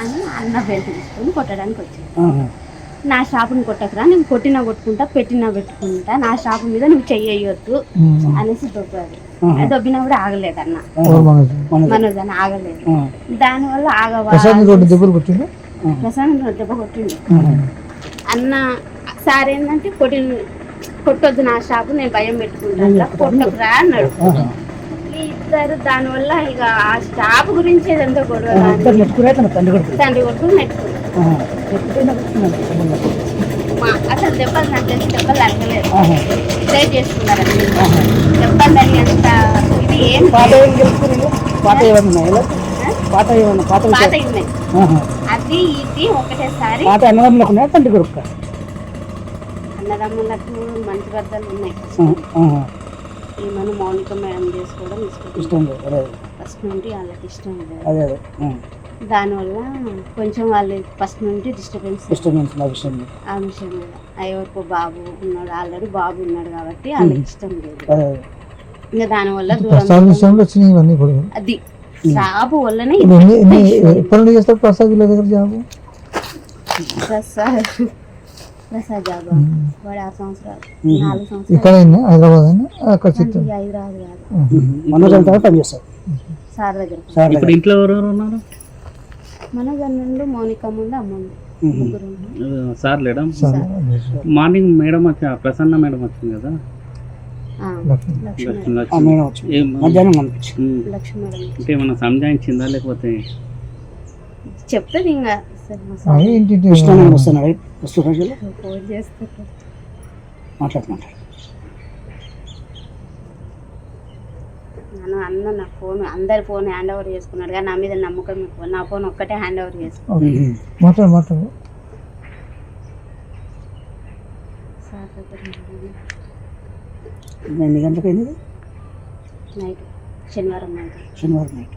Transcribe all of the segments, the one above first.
అని అన్న బెల్ట్ తీసుకొని కొట్టడానికి వచ్చింది ఆహా. నా షాపుని కొట్టకురా నేను కొట్టినా కొట్టుకుంటా పెట్టినా పెట్టుకుంటా నా షాపు మీద నువ్వు చెయ్యొద్దు అనేసి దొబ్బాడు. దొబ్బినా కూడా ఆగలేదు అన్న. మనోజ్ అని ఆగలేదు. దానివల్ల ఆగవా రెండు దెబ్బలు కొట్టిండు? ప్రశాంత్ దెబ్బ కొట్టిండు. అన్న సార్ ఏంటంటే కొట్టి కొట్టొద్దు నా షాపు నేను భయం పెట్టుకుంటా కొట్టకురా అన్నాడు. ఇద్దరు దానివల్ల ఇక ఆ షాప్ గురించి ఏదంతా గొడవ తండ్రి కొడుకు. తండ్రి కొడుకు అసలు దెబ్బలు నాకు తెలిసి దెబ్బలు తగ్గలేదు. ఆహా. దెబ్బలు తగినంత ఇది ఏం పాత ఏం గెలుచుకున్నారు పాత ఏమన్నా? పాత ఏమన్నా పాత పాత విషయాలు? ఉన్నాయి. అది ఇది ఒకటేసారి. పాత అన్నదమ్ములకు ఉన్నాయా తండ్రి కొడుకు అన్నదమ్ములకు మంచి బద్దలు ఉన్నాయి. ఆహా. ఈ మన మౌనిక మేడం చేసుకోవడం ఇష్టం. లేదు అదే. ఫస్ట్ నుండి వాళ్ళకి ఇష్టం లేదు. అదే అదే. ఆ. దానివల్ల కొంచెం వాళ్ళు ఫస్ట్ నుండి డిస్టర్బెన్స్ డిస్టర్బెన్స్ నా విషయం. ఆ విషయం మీద ఎవరికో బాబు ఉన్నాడు ఆల్రెడీ బాబు ఉన్నాడు కాబట్టి వాళ్ళకి ఇష్టం లేదు. ఇంకా దానివల్ల దూరం అది జాబు వల్లనే ఎప్పటి నుండి చేస్తారు ప్రసాద్ దగ్గర జాబు? ప్రసాద్ ప్రసాద్ జాబు వాడు ఆరు సంవత్సరాలు నాలుగు సంవత్సరాలు. ఇక్కడ హైదరాబాద్ అక్కడ చిత్తూరు. హైదరాబాద్ కాదు. మనోజ్ అంతా పని చేస్తారు సార్ దగ్గర. సార్ ఇప్పుడు ఇంట్లో ఎవరెవరు ఉన్నారు? మన నుండి మౌనిక ముందు అమ్మ ఉంది సార్ లేడా? సరే. మార్నింగ్ మేడం వచ్చి ప్రసన్న మేడం వచ్చింది కదా? అంటే ఏమన్నా సంజాయించిందా లేకపోతే? చెప్తుంది ఇంకా కృష్ణానంద వస్తున్నాడు మాట్లాడు మాట్లాడు. నన్ను అన్న నా ఫోన్ అందరి ఫోన్ హ్యాండ్ ఓవర్ చేసుకున్నాడు. కానీ నా మీద నమ్మకం ఎక్కువ. నా ఫోన్ ఒక్కటే హ్యాండ్ ఓవర్ చేసుకున్నాడు. మాట్లాడు ఎన్ని గంటలకు అయింది? నైట్. శనివారం నైట్. శనివారం నైట్.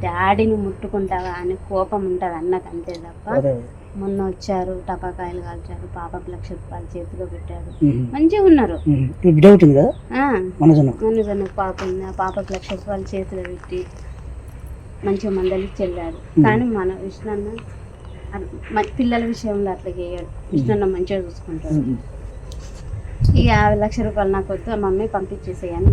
డాడీని ముట్టుకుంటావా అని కోపం ఉంటుంది అన్నకు అంతే తప్ప మొన్న వచ్చారు టపాకాయలు కాల్చారు పాపకు లక్ష రూపాయలు చేతిలో పెట్టారు. మంచిగా ఉన్నారు. కదా? నన్ను తన పాప ఉంది. ఆ పాపకు లక్ష రూపాయలు చేతిలో పెట్టి మంచిగా మందలిచ్చి వెళ్ళాడు కానీ మన విష్ణన్న పిల్లల విషయంలో అట్లా చేయడు. విష్ణన్న మంచిగా చూసుకుంటాడు. ఈ యాభై లక్ష రూపాయలు నాకు వద్దు మమ్మీ పంపించేసేయని